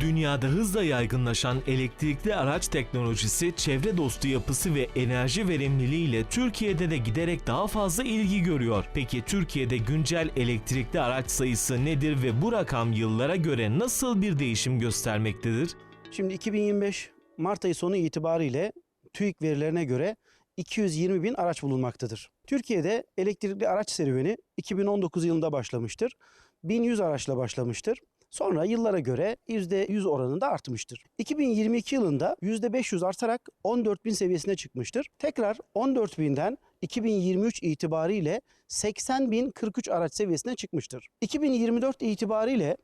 Dünyada hızla yaygınlaşan elektrikli araç teknolojisi, çevre dostu yapısı ve enerji verimliliği ile Türkiye'de de giderek daha fazla ilgi görüyor. Peki Türkiye'de güncel elektrikli araç sayısı nedir ve bu rakam yıllara göre nasıl bir değişim göstermektedir? Şimdi 2025 Mart ayı sonu itibariyle TÜİK verilerine göre 220 bin araç bulunmaktadır. Türkiye'de elektrikli araç serüveni 2019 yılında başlamıştır. 1100 araçla başlamıştır. Sonra yıllara göre %100 oranında artmıştır. 2022 yılında %500 artarak 14 bin seviyesine çıkmıştır. Tekrar 14 binden 2023 itibariyle 80 bin 43 araç seviyesine çıkmıştır. 2024 itibariyle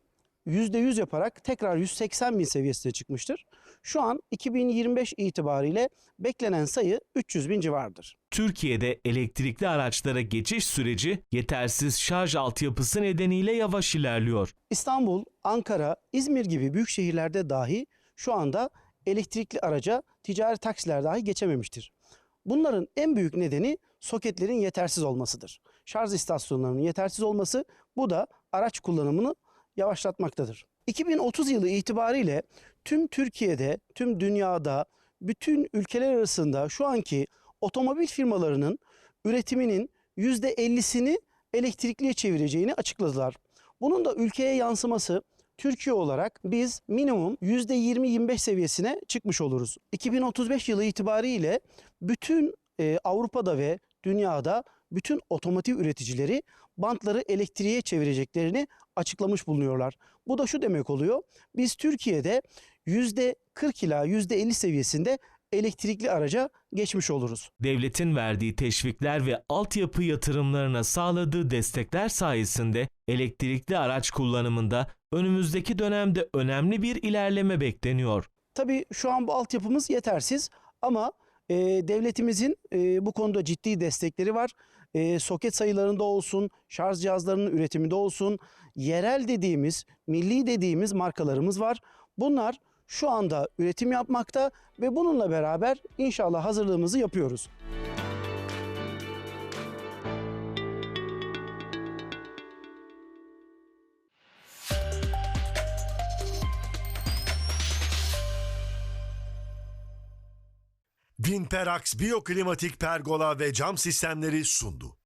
%100 yaparak tekrar 180 bin seviyesine çıkmıştır. Şu an 2025 itibariyle beklenen sayı 300 bin civarıdır. Türkiye'de elektrikli araçlara geçiş süreci yetersiz şarj altyapısı nedeniyle yavaş ilerliyor. İstanbul, Ankara, İzmir gibi büyük şehirlerde dahi şu anda elektrikli araca ticari taksiler dahi geçememiştir. Bunların en büyük nedeni soketlerin yetersiz olmasıdır. Şarj istasyonlarının yetersiz olması bu da araç kullanımını yavaşlatmaktadır. 2030 yılı itibariyle tüm Türkiye'de, tüm dünyada, bütün ülkeler arasında şu anki otomobil firmalarının üretiminin %50'sini elektrikliye çevireceğini açıkladılar. Bunun da ülkeye yansıması Türkiye olarak biz minimum %20-25 seviyesine çıkmış oluruz. 2035 yılı itibariyle bütün e, Avrupa'da ve dünyada bütün otomotiv üreticileri bantları elektriğe çevireceklerini açıklamış bulunuyorlar. Bu da şu demek oluyor. Biz Türkiye'de %40 ila %50 seviyesinde elektrikli araca geçmiş oluruz. Devletin verdiği teşvikler ve altyapı yatırımlarına sağladığı destekler sayesinde elektrikli araç kullanımında önümüzdeki dönemde önemli bir ilerleme bekleniyor. Tabii şu an bu altyapımız yetersiz ama e, devletimizin e, bu konuda ciddi destekleri var. E, soket sayılarında olsun, şarj cihazlarının üretiminde olsun, yerel dediğimiz, milli dediğimiz markalarımız var. Bunlar şu anda üretim yapmakta ve bununla beraber inşallah hazırlığımızı yapıyoruz. Vinperax Biyoklimatik Pergola ve Cam Sistemleri sundu.